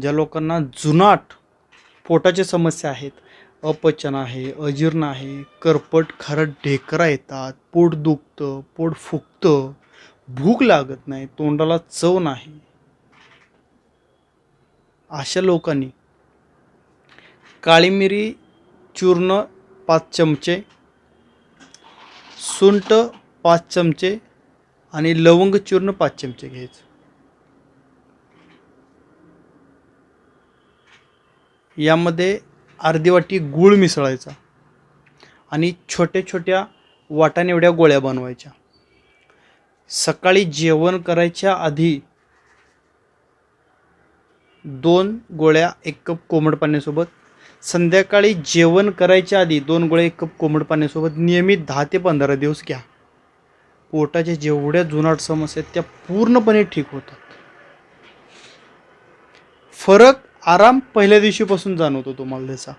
ज्या लोकांना जुनाट पोटाच्या समस्या आहेत अपचन आहे अजीर्ण आहे करपट खारट ढेकरा येतात पोट दुखतं पोट फुगतं भूक लागत नाही तोंडाला चव नाही. अशा लोकांनी काळी मिरी चूर्ण पाच चमचे सुंट पाच चमचे आणि लवंग चूर्ण पाच चमचे घ्यायचं. यामध्ये अर्धी वाटी गूळ मिसळायचा आणि छोट्या छोट्या वाटाने एवढ्या गोळ्या बनवायच्या. सकाळी जेवण करायच्या आधी दोन गोळ्या एक कप कोमट पाण्यासोबत. संध्याकाळी जेवण करायच्या आधी दोन गोळ्या एक कप कोमट पाण्यासोबत. नियमित दहा ते पंधरा दिवस घ्या. पोटाच्या जेवढ्या जुनाट समस्या आहेत त्या पूर्णपणे ठीक होतात. फरक आराम पहिल्या दिवशीपासून जाणवतो तुम्हाला त्याचा.